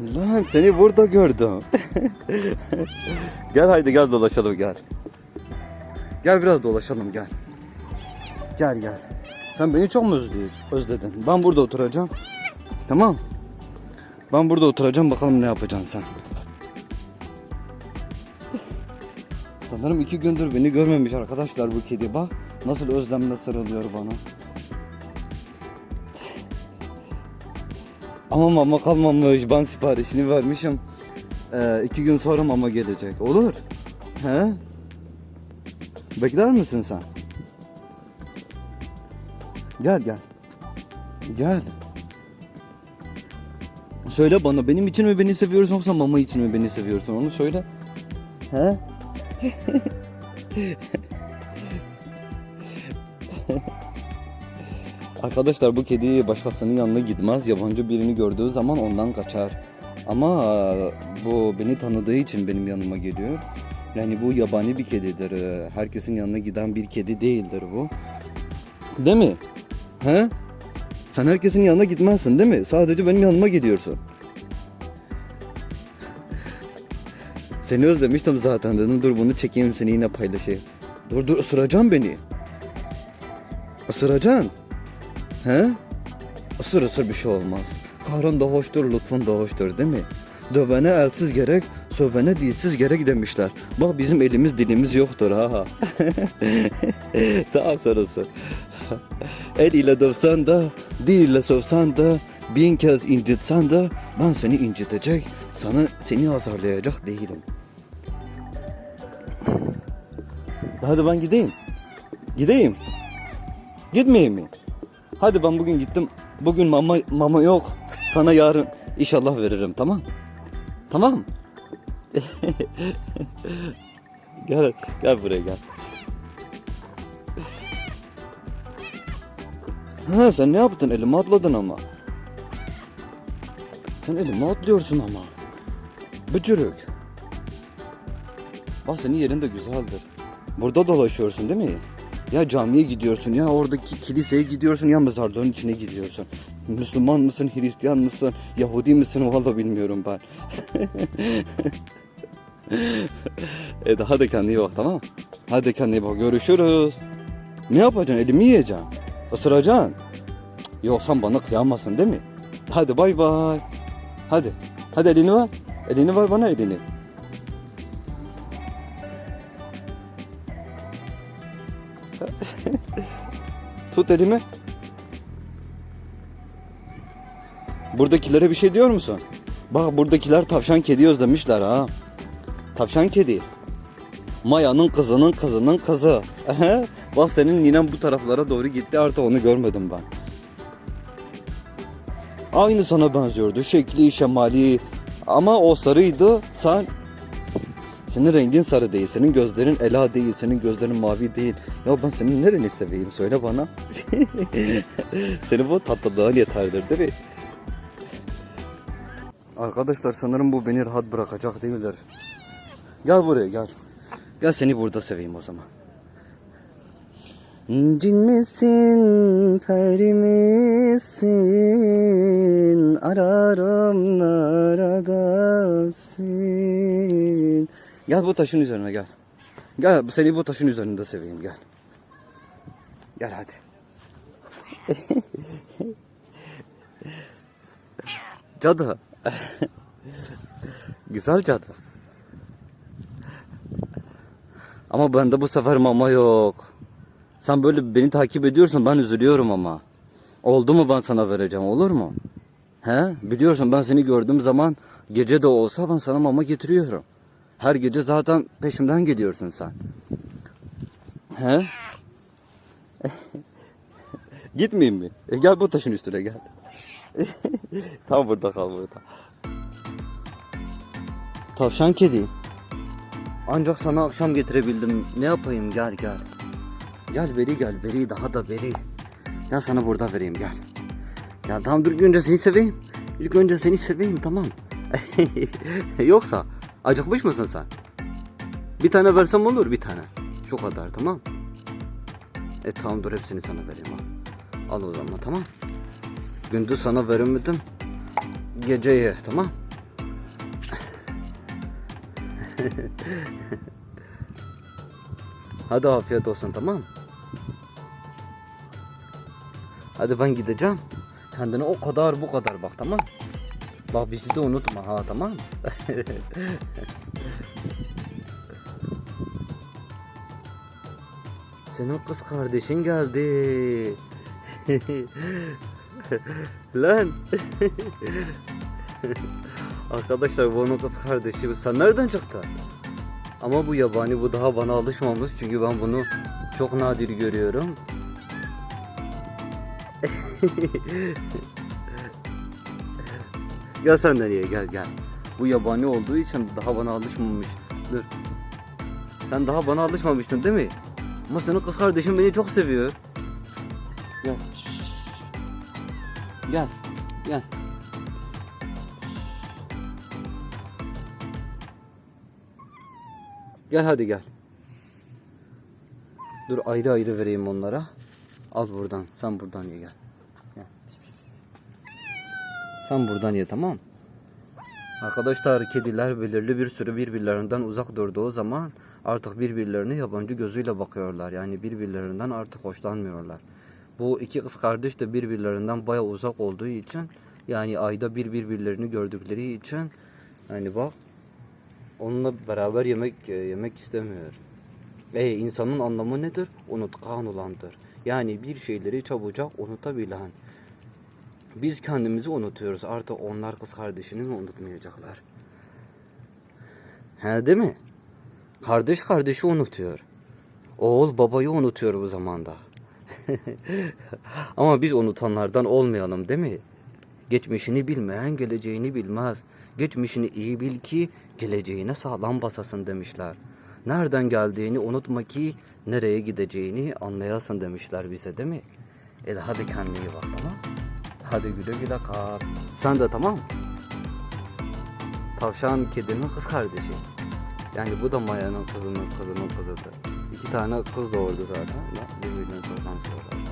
Lan seni burada gördüm. gel haydi gel dolaşalım gel. Gel biraz dolaşalım gel. Gel gel. Sen beni çok mu özledin? özledin? Ben burada oturacağım. Tamam. Ben burada oturacağım bakalım ne yapacaksın sen. Sanırım iki gündür beni görmemiş arkadaşlar bu kedi bak. Nasıl özlemle sarılıyor bana. Ama mama kalmamış. Ben siparişini vermişim. Ee, iki gün sonra mama gelecek. Olur. He? Bekler misin sen? Gel gel. Gel. Söyle bana benim için mi beni seviyorsun yoksa mama için mi beni seviyorsun onu söyle. He? Arkadaşlar bu kedi başkasının yanına gitmez. Yabancı birini gördüğü zaman ondan kaçar. Ama e, bu beni tanıdığı için benim yanıma geliyor. Yani bu yabani bir kedidir. E, Herkesin yanına giden bir kedi değildir bu. Değil mi? He? Sen herkesin yanına gitmezsin değil mi? Sadece benim yanıma geliyorsun. Seni özlemiştim zaten dedim dur bunu çekeyim seni yine paylaşayım. Dur dur ısıracaksın beni. Isıracaksın. He? Isır ısır bir şey olmaz. Kahrın da hoştur, lütfun da hoştur değil mi? Dövene elsiz gerek, sövene dilsiz gerek demişler. Bak bizim elimiz dilimiz yoktur ha. Daha sonrası. El ile dövsen de, dil ile sövsen de, bin kez incitsen de ben seni incitecek, sana seni azarlayacak değilim. Hadi ben gideyim. Gideyim. Gitmeyeyim mi? Hadi ben bugün gittim. Bugün mama mama yok. Sana yarın inşallah veririm tamam? Tamam. gel gel buraya gel. Ha sen ne yaptın? Elime atladın ama. Sen elime atlıyorsun ama. Bücürük. Bak senin yerin de güzeldir. Burada dolaşıyorsun değil mi? Ya camiye gidiyorsun ya oradaki kiliseye gidiyorsun ya mezarlığın içine gidiyorsun. Müslüman mısın, Hristiyan mısın, Yahudi misin valla bilmiyorum ben. e daha da kendine bak tamam? Hadi kendine bak görüşürüz. Ne yapacaksın elimi yiyeceksin? Isıracaksın. Cık, Yoksa bana kıyamazsın değil mi? Hadi bay bay. Hadi. Hadi elini ver. Elini ver bana elini. Tut elimi. Buradakilere bir şey diyor musun? Bak buradakiler tavşan kedi özlemişler ha. Tavşan kedi. Maya'nın kızının kızının kızı. Bak senin ninen bu taraflara doğru gitti artık onu görmedim ben. Aynı sana benziyordu. Şekli, şemali. Ama o sarıydı. Sen senin rengin sarı değil, senin gözlerin ela değil, senin gözlerin mavi değil. Ya ben senin nereni seveyim söyle bana. senin bu tatlılığın yeterdir değil mi? Arkadaşlar sanırım bu beni rahat bırakacak değildir. Gel buraya gel. Gel seni burada seveyim o zaman. Cin misin, peri misin? Ararım neredesin? Gel bu taşın üzerine gel. Gel seni bu taşın üzerinde seveyim gel. Gel hadi. cadı. Güzel cadı. Ama bende bu sefer mama yok. Sen böyle beni takip ediyorsun ben üzülüyorum ama. Oldu mu ben sana vereceğim olur mu? He? Biliyorsun ben seni gördüğüm zaman gece de olsa ben sana mama getiriyorum. Her gece zaten peşimden geliyorsun sen. He? Gitmeyeyim mi? E gel bu taşın üstüne gel. Tam burada kal burada. Tavşan kedi. Ancak sana akşam getirebildim. Ne yapayım gel gel. Gel beri gel beri daha da beri. Gel sana burada vereyim gel. Ya tamam dur önce seni seveyim. İlk önce seni seveyim tamam. Yoksa acıkmış mısın sen? Bir tane versem olur bir tane. Şu kadar tamam. E tamam dur hepsini sana vereyim ha. Al o zaman tamam. Gündüz sana veremedim. Gece ye tamam. Hadi afiyet olsun tamam. Hadi ben gideceğim. Kendine o kadar bu kadar bak tamam. Bak bizi de unutma ha tamam. Senin kız kardeşin geldi. Lan. Arkadaşlar bu onun kız kardeşi. Sen nereden çıktı? Ama bu yabani bu daha bana alışmamış çünkü ben bunu çok nadir görüyorum. Gel sen nereye gel gel. Bu yabani olduğu için daha bana alışmamış. Dur. Sen daha bana alışmamışsın değil mi? Ama senin kız kardeşin beni çok seviyor. Gel. Gel. Gel. Gel hadi gel. Dur ayrı ayrı vereyim onlara. Al buradan. Sen buradan ye. Gel. Sen buradan ye tamam. Arkadaşlar kediler belirli bir süre birbirlerinden uzak durduğu zaman artık birbirlerine yabancı gözüyle bakıyorlar. Yani birbirlerinden artık hoşlanmıyorlar. Bu iki kız kardeş de birbirlerinden baya uzak olduğu için yani ayda bir birbirlerini gördükleri için hani bak onunla beraber yemek e, yemek istemiyor. E insanın anlamı nedir? Unutkan olandır. Yani bir şeyleri çabucak unutabilen. Biz kendimizi unutuyoruz. Artık onlar kız kardeşini mi unutmayacaklar? He değil mi? Kardeş kardeşi unutuyor. Oğul babayı unutuyor bu zamanda. Ama biz unutanlardan olmayalım değil mi? Geçmişini bilmeyen geleceğini bilmez. Geçmişini iyi bil ki geleceğine sağlam basasın demişler. Nereden geldiğini unutma ki nereye gideceğini anlayasın demişler bize değil mi? E de hadi kendine iyi bak tamam Hadi güle güle kal. Sen de tamam? Tavşan kedinin kız kardeşi. Yani bu da Maya'nın kızının kızının kızıdır. İki tane kız doğurdu zaten. Birbirinden çoktan sonra.